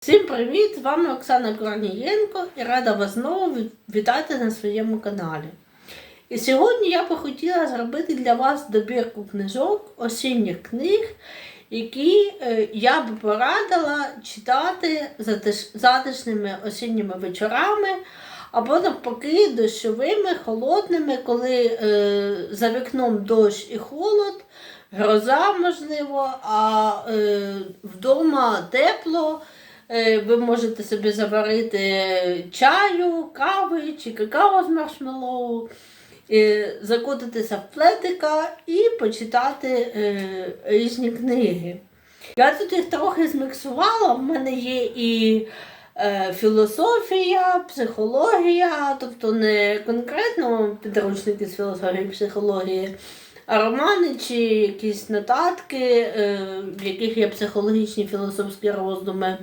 Всім привіт! З вами Оксана Корнієнко і рада вас знову вітати на своєму каналі. І сьогодні я би хотіла зробити для вас добірку книжок, осінніх книг, які е, я би порадила читати затишними осінніми вечорами, або навпаки дощовими, холодними, коли е, за вікном дощ і холод, гроза можливо, а е, вдома тепло. Е, Ви можете собі заварити чаю, кави чи какао з маршмеллоу, е, закутатися в плетика і почитати е, різні книги. Я тут їх трохи зміксувала, в мене є і філософія, психологія, тобто не конкретно підручники з філософії і психології, а романи чи якісь нотатки, в яких є психологічні філософські роздуми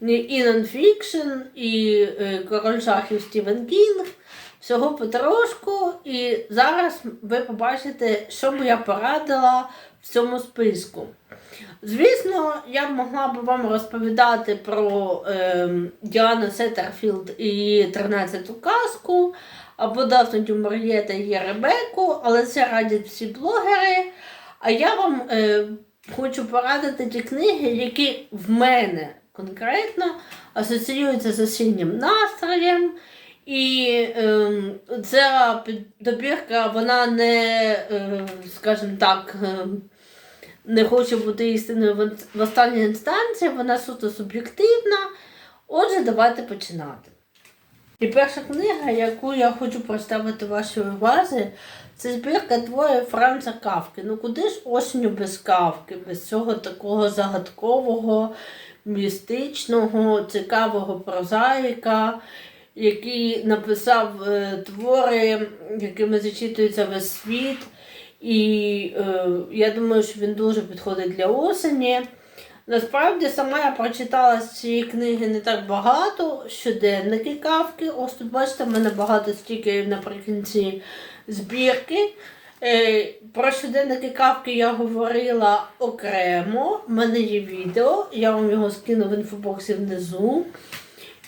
і нонфікшн, і е, король шахів Стівен Кінг. Всього потрошку. І зараз ви побачите, що би я порадила в цьому списку. Звісно, я б могла б вам розповідати про е, Діану Сеттерфілд і її 13-ту казку, або Дафну Дюмор'є та її Ребеку, але це радять всі блогери. А я вам е, хочу порадити ті книги, які в мене конкретно асоціюються з осіннім настроєм. І е, ця добірка, вона не, е, скажімо так, е, не хоче бути істинною в, в останній інстанції, вона суто суб'єктивна. Отже, давайте починати. І перша книга, яку я хочу представити вашій увазі, це збірка твоє Франца Кавки. Ну куди ж осінню без кавки, без цього такого загадкового, містичного, цікавого прозаїка, який написав е, твори, якими зачитується весь світ. І е, я думаю, що він дуже підходить для осені. Насправді сама я прочитала з цієї книги не так багато. Щоденники кавки. Ось тут бачите, в мене багато стікерів наприкінці збірки. Е, Про щоденники кавки я говорила окремо. У мене є відео, я вам його скину в інфобоксі внизу.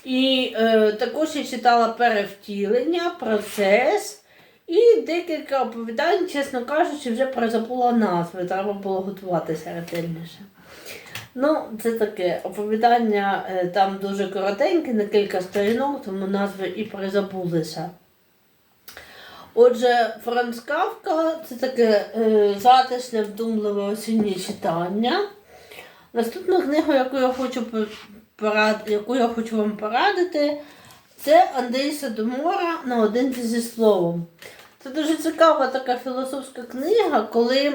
І е, також я читала перевтілення, процес і декілька оповідань, чесно кажучи, вже прозабула назви. Треба було готуватися ретельніше. Ну, це таке оповідання е, там дуже коротеньке, на кілька сторінок, тому назви і призабулися. Отже, Франц Кавка це таке е, затишне, вдумливе осіннє читання. Наступну книгу, яку я хочу порад... яку я хочу вам порадити, це Андрій Садомора наодинці зі словом. Це дуже цікава така філософська книга, коли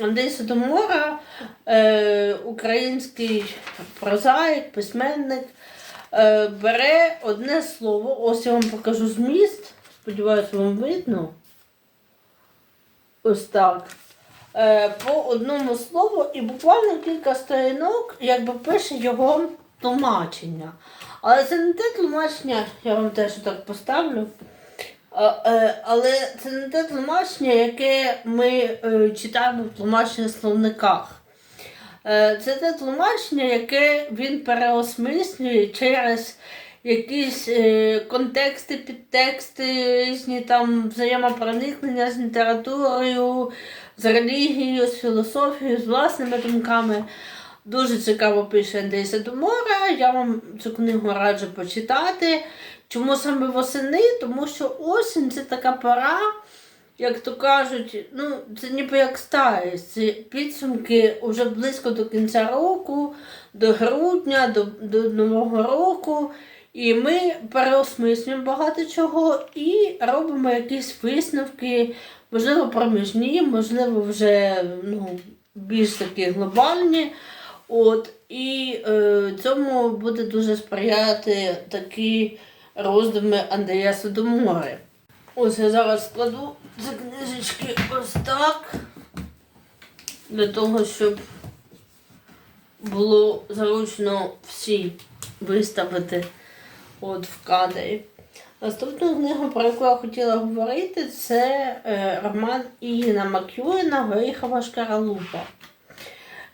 Андрій Садомора, е, український прозаїк, письменник, е, бере одне слово. Ось я вам покажу зміст. Сподіваюся, вам видно. Ось так. Е, по одному слову і буквально кілька сторінок якби пише його тлумачення. Але це не те тлумачення, я вам теж так поставлю. Е, Але це не те тлумачення, яке ми е, читаємо в тлумачення словниках. Це те тлумачення, яке він переосмислює через якісь е, контексти, підтексти, різні там взаємопроникнення з літературою, з релігією, з філософією, з власними думками. Дуже цікаво пише Андрій Садомора. Я вам цю книгу раджу почитати. Чому саме восени? Тому що осінь це така пора, як то кажуть, ну, це ніби як старість. Це підсумки вже близько до кінця року, до грудня, до, до Нового року. І ми переосмислюємо багато чого і робимо якісь висновки, можливо, проміжні, можливо, вже ну, більш такі глобальні. От, і е, цьому буде дуже сприяти такі роздуми Андрія Содомори. Ось я зараз складу ці книжечки ось так, для того, щоб було зручно всі виставити от в кадрі. Наступну книгу, про яку я хотіла говорити, це е, роман Ігіна Макюїна Горіхова Шкаралупа.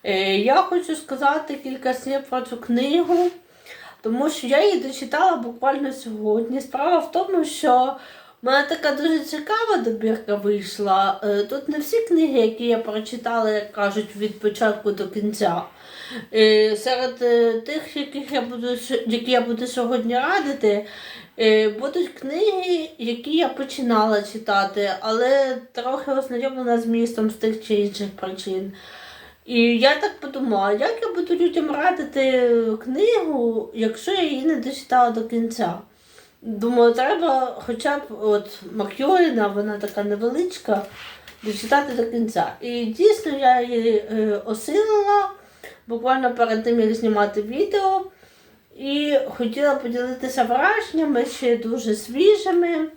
Е, Я хочу сказати кілька слів про цю книгу, тому що я її дочитала буквально сьогодні. Справа в тому, що в мене така дуже цікава добірка вийшла. Е, Тут не всі книги, які я прочитала, як кажуть, від початку до кінця. Е, Серед е, тих, яких я буду, які я буду сьогодні радити, будуть книги, які я починала читати, але трохи ознайомлена з містом з тих чи інших причин. І я так подумала, як я буду людям радити книгу, якщо я її не дочитала до кінця. Думаю, треба хоча б от Макьоріна, вона така невеличка, дочитати до кінця. І дійсно я її е, осилила буквально перед тим, як знімати відео. І хотіла поділитися враженнями ще дуже свіжими.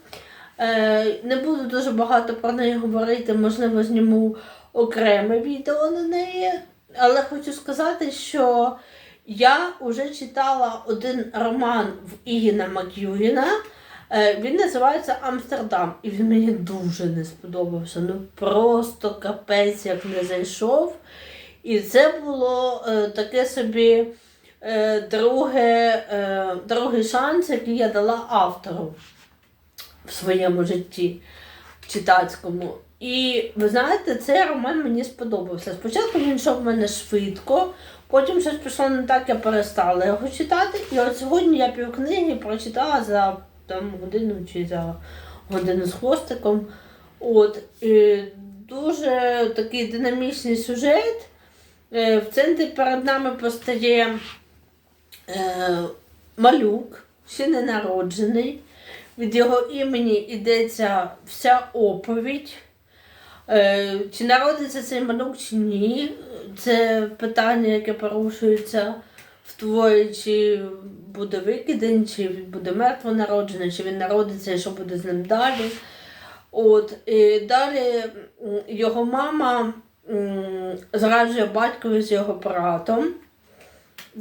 Е, не буду дуже багато про неї говорити, можливо, зніму окреме відео на неї. Але хочу сказати, що я вже читала один роман в Ігіна Мак'юріна. Е, Він називається Амстердам, і він мені дуже не сподобався. Ну просто капець як не зайшов. І це було е, таке собі е, друге, е, другий шанс, який я дала автору в своєму житті читацькому. І ви знаєте, цей роман мені сподобався. Спочатку він йшов в мене швидко, потім щось пішло не так, я перестала його читати. І от сьогодні я півкниги прочитала за там, годину чи за годину з хвостиком. От, і дуже такий динамічний сюжет. Е, В центрі перед нами постає е, малюк, ще не народжений. Від його імені йдеться вся оповідь. Чи народиться цей малюк чи ні? Це питання, яке порушується в творі, чи буде викидень, чи буде мертво народжений, чи він народиться і що буде з ним далі. От, і далі його мама зраджує батькові з його братом.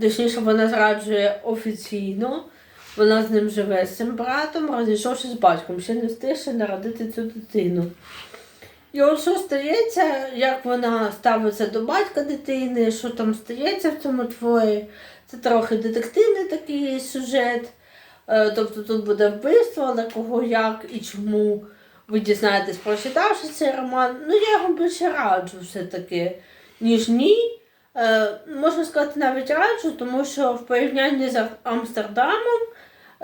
Точніше, вона зраджує офіційно. Вона з ним живе з цим братом, розійшовши з батьком, ще не встигши народити цю дитину. І от що стається, як вона ставиться до батька дитини, що там стається в цьому творі. Це трохи детективний такий сюжет. Е, Тобто тут буде вбивство, але кого як і чому ви дізнаєтесь, прочитавши цей роман. Ну, я його більше раджу все-таки, ніж ні. Е, можна сказати, навіть раджу, тому що в порівнянні з Амстердамом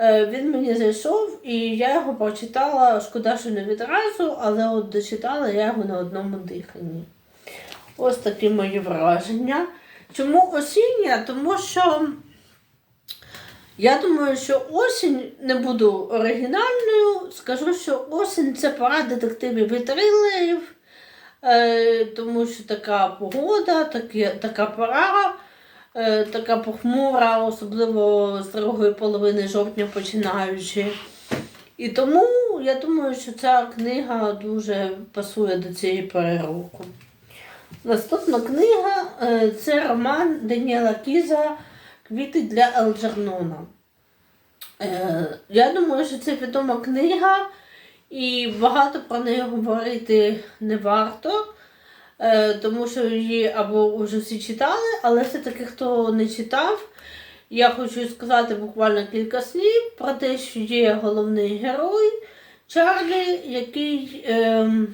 він мені зайшов і я його прочитала, шкода, що не відразу, але от дочитала я його на одному диханні. Ось такі мої враження. Чому осіння? Тому що я думаю, що осінь не буду оригінальною. Скажу, що осінь це пора детективів і трилерів, е, тому що така погода, така пора, е, така похмура, особливо з другої половини жовтня починаючи. І тому я думаю, що ця книга дуже пасує до цієї пори року. Наступна книга е, це роман Даніела Кіза Квіти для Елджернона. Е, Я думаю, що це відома книга, і багато про неї говорити не варто, е, тому що її або вже всі читали, але все-таки хто не читав, я хочу сказати буквально кілька слів про те, що є головний герой Чарлі, який. ем,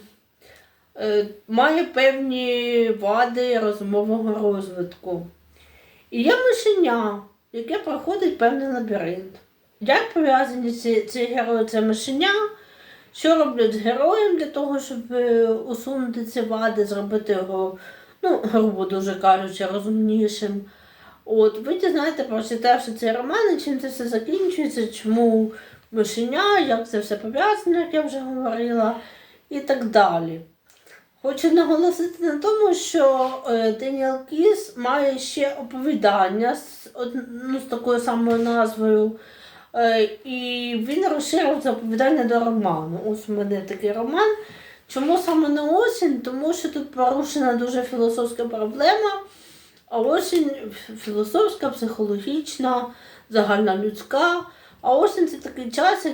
е, має певні вади розумового розвитку. І є мишеня, яке проходить певний лабіринт. Як пов'язані ці, ці герої, це мишеня, що роблять з героєм для того, щоб е, усунути ці вади, зробити його, ну, грубо дуже кажучи, розумнішим. От, ви дізнаєте, прочитавши цей роман, чим це все закінчується, чому мишеня, як це все пов'язано, як я вже говорила, і так далі. Хочу наголосити на тому, що е, Деніел Кіс має ще оповідання з, ну, з такою самою назвою. Е, і він розширив це оповідання до роману. Ось у мене такий роман. Чому саме на осінь? Тому що тут порушена дуже філософська проблема. А осінь філософська, психологічна, загальнолюдська. А осінь це такий час,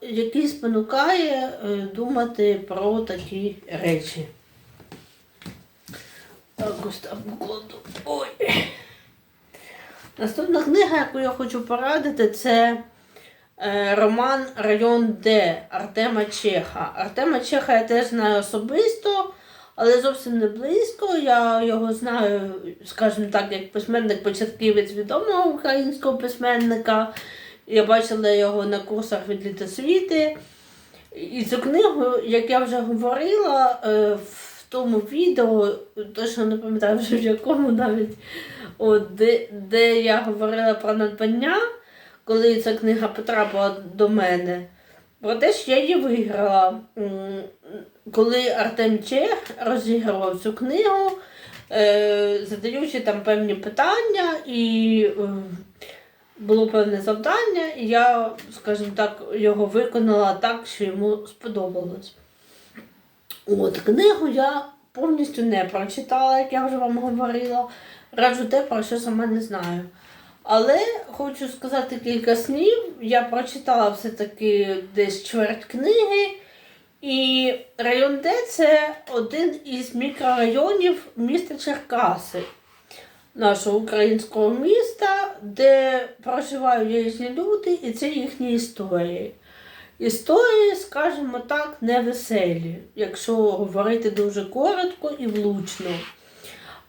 який спонукає е, думати про такі речі. Так, ось. Ой. Наступна книга, яку я хочу порадити, це е, роман Район Д Артема Чеха. Артема Чеха я теж знаю особисто, але зовсім не близько. Я його знаю, скажімо так, як письменник-початківець відомого українського письменника. Я бачила його на курсах від літосвіти. І цю книгу, як я вже говорила, е, в тому відео, точно не пам'ятаю вже в якому навіть, де, де я говорила про надбання, коли ця книга потрапила до мене, про те, що я її виграла. Коли Артем Чех розігрував цю книгу, е, задаючи там певні питання і. е, було певне завдання, і я, скажімо так, його виконала так, що йому сподобалось. От, книгу я повністю не прочитала, як я вже вам говорила. Раджу те, про що сама не знаю. Але хочу сказати кілька слів. Я прочитала все-таки десь чверть книги. І район Д це один із мікрорайонів міста Черкаси нашого українського міста, де проживають різні люди, і це їхні історії. Історії, скажімо так, невеселі, якщо говорити дуже коротко і влучно.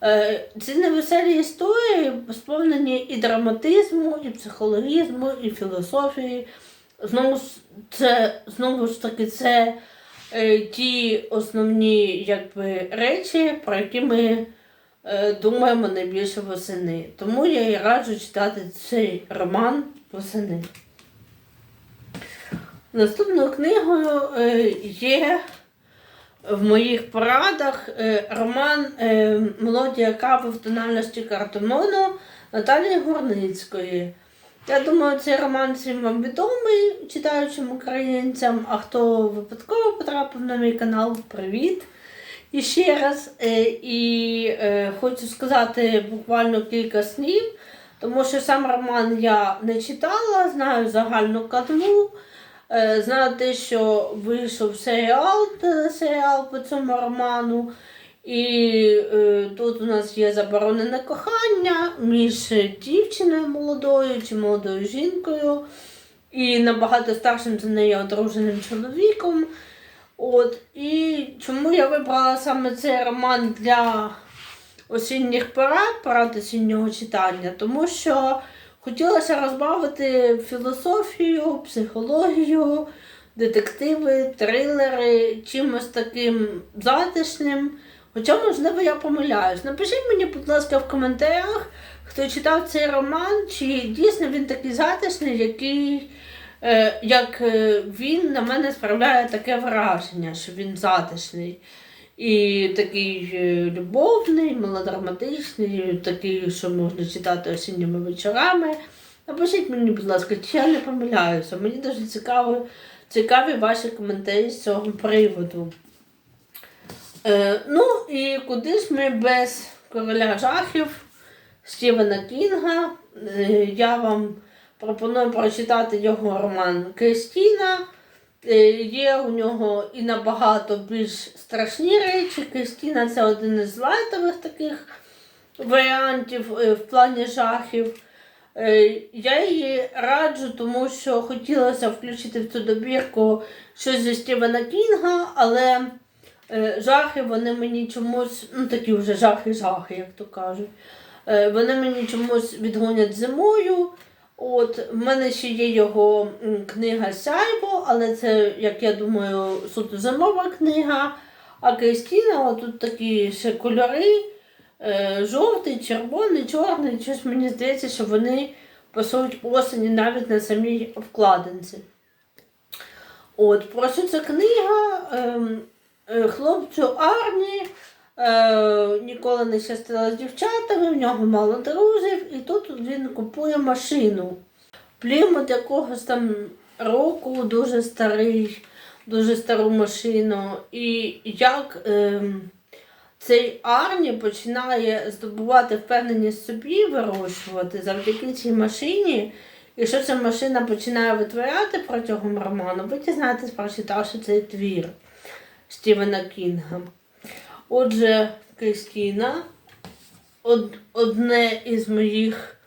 Е, Ці невеселі історії сповнені і драматизму, і психологізму, і філософії. Знову, це, знову ж таки, це е, ті основні якби, речі, про які ми е, думаємо найбільше восени. Тому я і раджу читати цей роман восени. Наступною книгою е, є в моїх порадах е, роман е, Мелодія кави в тональності картонону Наталії Горницької. Я думаю, цей роман всім вам відомий читаючим українцям, а хто випадково потрапив на мій канал, привіт! І ще раз, е, і хочу сказати буквально кілька слів, тому що сам роман я не читала, знаю загальну канву, е, знаю те, що вийшов серіал, телесеріал по цьому роману. І е, тут у нас є заборонене кохання між дівчиною молодою чи молодою жінкою і набагато старшим за неї одруженим чоловіком. От, і чому я вибрала саме цей роман для осінніх порад, порад осіннього читання? Тому що хотілося розбавити філософію, психологію, детективи, трилери чимось таким затишним. Хоча, можливо, я помиляюсь. Напишіть мені, будь ласка, в коментарях, хто читав цей роман, чи дійсно він такий затишний, який, е, як е, він на мене справляє таке враження, що він затишний. І такий е, любовний, мелодраматичний, такий, що можна читати осінніми вечорами. Напишіть мені, будь ласка, чи я не помиляюся. Мені дуже цікаво, цікаві ваші коментарі з цього приводу. Е, ну і куди ж ми без короля жахів Стівена Кінга. Е, я вам пропоную прочитати його роман Кристіна. Е, є у нього і набагато більш страшні речі. Кристіна це один із лайтових таких варіантів е, в плані жахів. Е, Я її раджу, тому що хотілося включити в цю добірку щось зі Стівена Кінга, але жахи вони мені чомусь, ну такі вже жахи-жахи, як то кажуть. Вони мені чомусь відгонять зимою. От, в мене ще є його книга Сяйво, але це, як я думаю, суто зимова книга. А Кристіна, тут такі ще кольори, е, жовтий, червоний, чорний. Щось мені здається, що вони пасують осені навіть на самій обкладинці. От, про що ця книга? Ем, е, хлопцю Арні е, ніколи не щастила з дівчатами, в нього мало друзів, і тут він купує машину. Плімут якогось там року, дуже старий, дуже стару машину. І як ем, цей Арні починає здобувати впевненість собі, вирощувати завдяки цій машині. І що ця машина починає витворяти протягом роману, ви дізнаєтесь, прочитавши цей твір Стівена Кінга. Отже, Кристіна од, одне із моїх,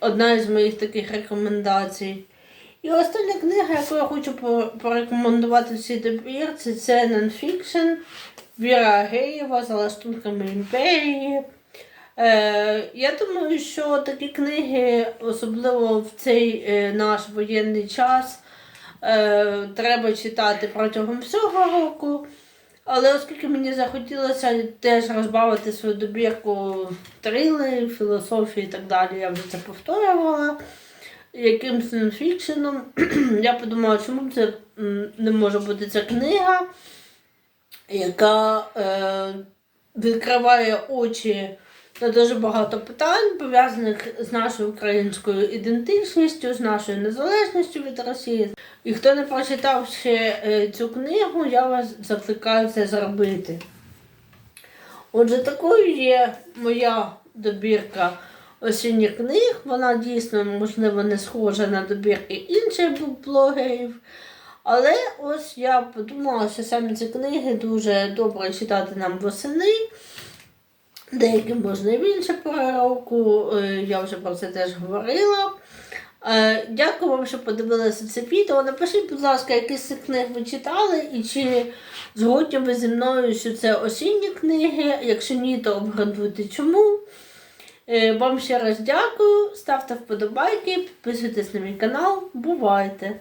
одна із моїх таких рекомендацій. І остання книга, яку я хочу порекомендувати в цій добірці, це нонфікшн Віра Агеєва за лаштунками імперії. Е, я думаю, що такі книги, особливо в цей е, наш воєнний час, е, треба читати протягом всього року. Але оскільки мені захотілося теж розбавити свою добірку трилерів, філософії і так далі, я вже це повторювала. Якимсь фікшеном, я подумала, чому це не може бути ця книга, яка е, відкриває очі на дуже багато питань, пов'язаних з нашою українською ідентичністю, з нашою незалежністю від Росії. І хто не прочитав ще е, цю книгу, я вас закликаю це зробити. Отже, такою є моя добірка осінніх книг. Вона дійсно, можливо, не схожа на добірки інших блогерів. Але ось я подумала, що саме ці книги дуже добре читати нам восени. Деякі можна і в інше пори року, е, я вже про це теж говорила. Е, Дякую вам, що подивилися це відео. Напишіть, будь ласка, які з цих книг ви читали і чи згодні ви зі мною, що це осінні книги. Якщо ні, то обґрунтуйте чому. Е, Вам ще раз дякую, ставте вподобайки, підписуйтесь на мій канал. Бувайте!